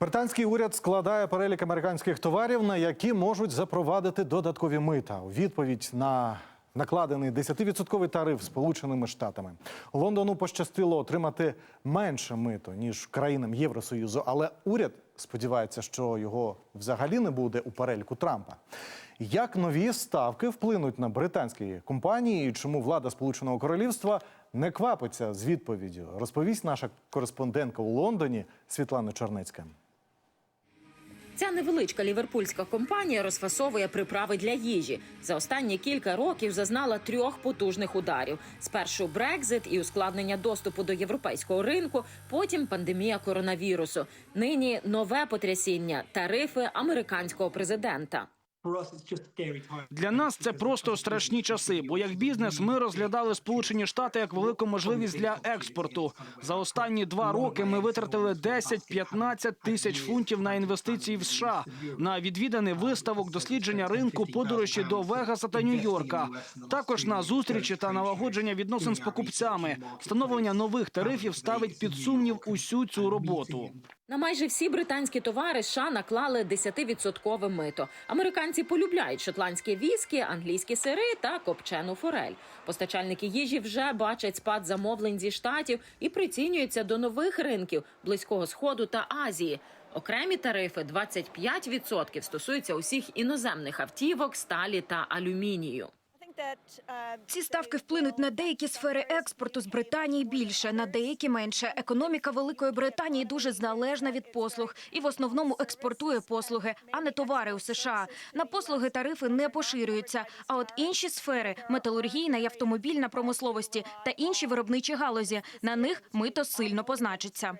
Британський уряд складає перелік американських товарів, на які можуть запровадити додаткові мита у відповідь на накладений 10-відсотковий тариф Сполученими Штатами. Лондону пощастило отримати менше мито ніж країнам Євросоюзу, але уряд сподівається, що його взагалі не буде у переліку Трампа. Як нові ставки вплинуть на британські компанії, і чому влада Сполученого Королівства не квапиться з відповіддю, розповість наша кореспондентка у Лондоні Світлана Чорнецька. Ця невеличка ліверпульська компанія розфасовує приправи для їжі. За останні кілька років зазнала трьох потужних ударів: спершу Брекзит і ускладнення доступу до європейського ринку, потім пандемія коронавірусу. Нині нове потрясіння тарифи американського президента. Для нас це просто страшні часи. Бо як бізнес ми розглядали Сполучені Штати як велику можливість для експорту. За останні два роки ми витратили 10-15 тисяч фунтів на інвестиції в США, на відвіданий виставок, дослідження ринку, подорожі до Вегаса та Нью-Йорка. Також на зустрічі та налагодження відносин з покупцями. Встановлення нових тарифів ставить під сумнів усю цю роботу. На майже всі британські товари США наклали 10-відсоткове мито. Американці полюбляють шотландські віскі, англійські сири та копчену форель. Постачальники їжі вже бачать спад замовлень зі штатів і прицінюються до нових ринків близького сходу та Азії. Окремі тарифи 25% стосуються усіх іноземних автівок, сталі та алюмінію. Ці ставки вплинуть на деякі сфери експорту з Британії більше, на деякі менше. Економіка Великої Британії дуже залежна від послуг і в основному експортує послуги, а не товари у США. На послуги тарифи не поширюються. А от інші сфери металургійна і автомобільна промисловості та інші виробничі галузі на них мито сильно позначиться.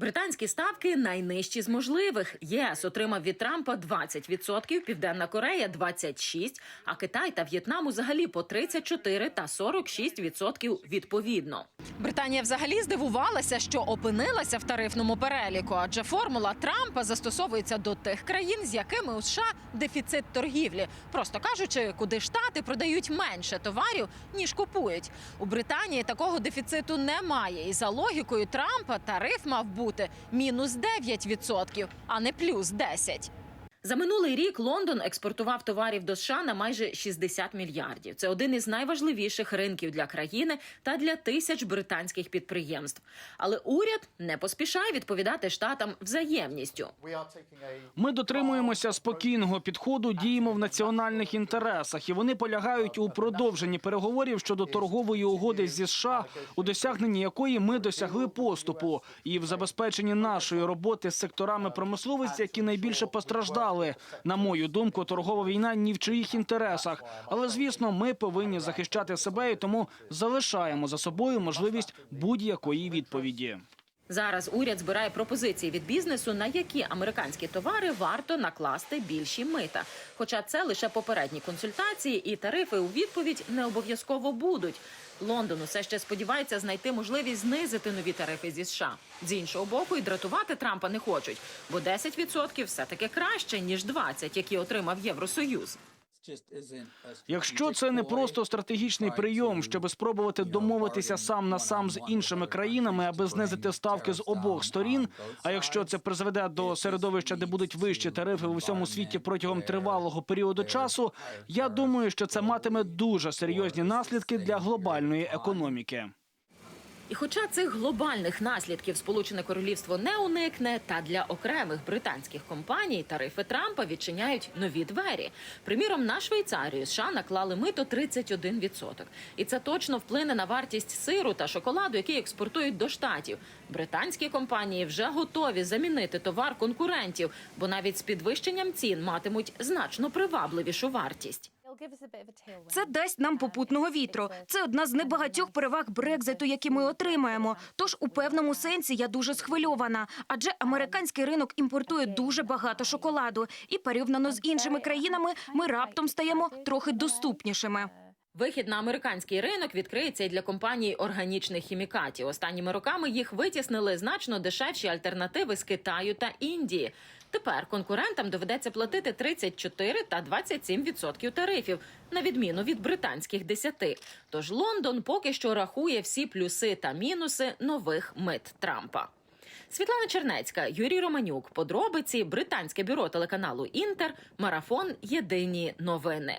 Британські ставки найнижчі з можливих. ЄС отримав від Трампа 20%, Південна Корея 26%, а Китай та В'єтнам взагалі по 34 та 46% відповідно. Британія взагалі здивувалася, що опинилася в тарифному переліку, адже формула Трампа застосовується до тих країн, з якими у США дефіцит торгівлі. Просто кажучи, куди штати продають менше товарів ніж купують. У Британії такого дефіциту немає, і за логікою Трампа тариф мав бути мінус 9%, а не плюс 10%. За минулий рік Лондон експортував товарів до США на майже 60 мільярдів. Це один із найважливіших ринків для країни та для тисяч британських підприємств. Але уряд не поспішає відповідати штатам взаємністю. Ми дотримуємося спокійного підходу, діємо в національних інтересах, і вони полягають у продовженні переговорів щодо торгової угоди зі США, у досягненні якої ми досягли поступу, і в забезпеченні нашої роботи з секторами промисловості, які найбільше постраждали. На мою думку, торгова війна ні в чиїх інтересах. Але звісно, ми повинні захищати себе і тому залишаємо за собою можливість будь-якої відповіді. Зараз уряд збирає пропозиції від бізнесу, на які американські товари варто накласти більші мита. Хоча це лише попередні консультації, і тарифи у відповідь не обов'язково будуть. Лондон усе ще сподівається знайти можливість знизити нові тарифи зі США. З іншого боку, і дратувати Трампа не хочуть, бо 10% все таки краще ніж 20%, які отримав Євросоюз. Якщо це не просто стратегічний прийом, щоб спробувати домовитися сам на сам з іншими країнами, аби знизити ставки з обох сторін. А якщо це призведе до середовища, де будуть вищі тарифи в усьому світі протягом тривалого періоду часу, я думаю, що це матиме дуже серйозні наслідки для глобальної економіки. І хоча цих глобальних наслідків Сполучене Королівство не уникне, та для окремих британських компаній тарифи Трампа відчиняють нові двері. Приміром, на Швейцарію США наклали мито 31%. І це точно вплине на вартість сиру та шоколаду, які експортують до штатів. Британські компанії вже готові замінити товар конкурентів, бо навіть з підвищенням цін матимуть значно привабливішу вартість. Це дасть нам попутного вітру. Це одна з небагатьох переваг Брекзиту, які ми отримаємо. Тож у певному сенсі я дуже схвильована, адже американський ринок імпортує дуже багато шоколаду, і порівняно з іншими країнами ми раптом стаємо трохи доступнішими. Вихід на американський ринок відкриється і для компаній органічних хімікатів. Останніми роками їх витіснили значно дешевші альтернативи з Китаю та Індії. Тепер конкурентам доведеться платити 34 та 27% тарифів, на відміну від британських 10. Тож Лондон поки що рахує всі плюси та мінуси нових мит Трампа. Світлана Чернецька, Юрій Романюк. Подробиці британське бюро телеканалу Інтер. Марафон. Єдині новини.